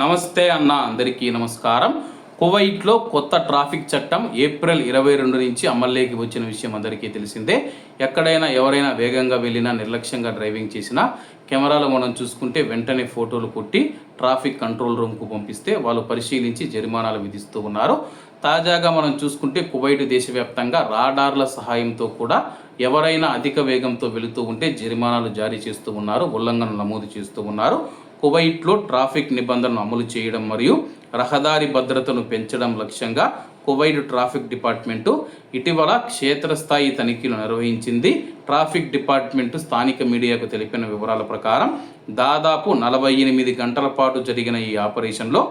నమస్తే అన్న అందరికీ నమస్కారం. కువైట్లో కొత్త ట్రాఫిక్ చట్టం ఏప్రిల్ ఇరవై రెండు నుంచి అమల్లోకి వచ్చిన విషయం అందరికీ తెలిసిందే. ఎక్కడైనా ఎవరైనా వేగంగా వెళ్ళినా నిర్లక్ష్యంగా డ్రైవింగ్ చేసినా కెమెరాలో మనం చూసుకుంటే వెంటనే ఫోటోలు కొట్టి ట్రాఫిక్ కంట్రోల్ రూమ్కు పంపిస్తే వాళ్ళు పరిశీలించి జరిమానాలు విధిస్తూ ఉన్నారు. తాజాగా మనం చూసుకుంటే కువైట్ దేశవ్యాప్తంగా రాడార్ల సహాయంతో కూడా ఎవరైనా అధిక వేగంతో వెళుతూ ఉంటే జరిమానాలు జారీ చేస్తూ ఉన్నారు ఉల్లంఘనలు నమోదు చేస్తూ ఉన్నారు. కువైట్లో ట్రాఫిక్ నిబంధనలు అమలు చేయడం మరియు రహదారి భద్రతను పెంచడం లక్ష్యంగా కువైట్ ట్రాఫిక్ డిపార్ట్మెంటు ఇటీవల క్షేత్రస్థాయి తనిఖీలు నిర్వహించింది. ట్రాఫిక్ డిపార్ట్మెంటు స్థానిక మీడియాకు తెలిపిన వివరాల ప్రకారం దాదాపు నలభై ఎనిమిది గంటల పాటు జరిగిన ఈ ఆపరేషన్లో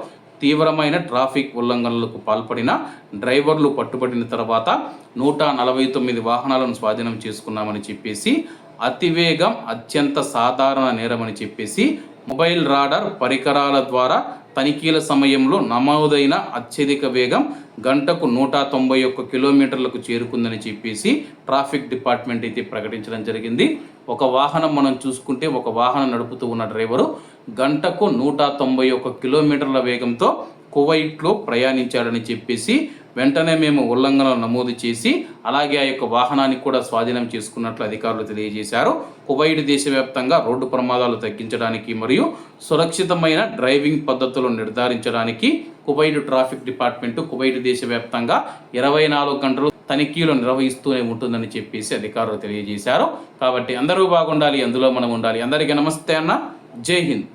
తీవ్రమైన ట్రాఫిక్ ఉల్లంఘనలకు పాల్పడిన డ్రైవర్లు పట్టుబడిన తర్వాత నూట నలభై తొమ్మిది వాహనాలను స్వాధీనం చేసుకున్నామని చెప్పేసి అతివేగం అత్యంత సాధారణ నేరమని చెప్పేసి మొబైల్ రాడార్ పరికరాల ద్వారా తనిఖీల సమయంలో నమోదైన అత్యధిక వేగం గంటకు నూట తొంభై ఒక్క కిలోమీటర్లకు చేరుకుందని చెప్పేసి ట్రాఫిక్ డిపార్ట్మెంట్ అయితే ప్రకటించడం జరిగింది. ఒక వాహనం మనం చూసుకుంటే ఒక వాహనం నడుపుతూ ఉన్న డ్రైవరు గంటకు నూట తొంభై ఒక్క కిలోమీటర్ల వేగంతో కువైట్లో ప్రయాణించాడని చెప్పేసి వెంటనే మేము ఉల్లంఘనలు నమోదు చేసి అలాగే ఆ యొక్క వాహనానికి కూడా స్వాధీనం చేసుకున్నట్లు అధికారులు తెలియజేశారు. కువైట్ దేశవ్యాప్తంగా రోడ్డు ప్రమాదాలు తగ్గించడానికి మరియు సురక్షితమైన డ్రైవింగ్ పద్ధతులు నిర్ధారించడానికి కువైట్ ట్రాఫిక్ డిపార్ట్మెంట్ కువైట్ దేశవ్యాప్తంగా ఇరవై నాలుగు గంటలు తనిఖీలు నిర్వహిస్తూనే ఉంటుందని చెప్పేసి అధికారులు తెలియజేశారు. కాబట్టి అందరూ బాగుండాలి అందులో మనం ఉండాలి. అందరికీ నమస్తే అన్న. జై హింద్.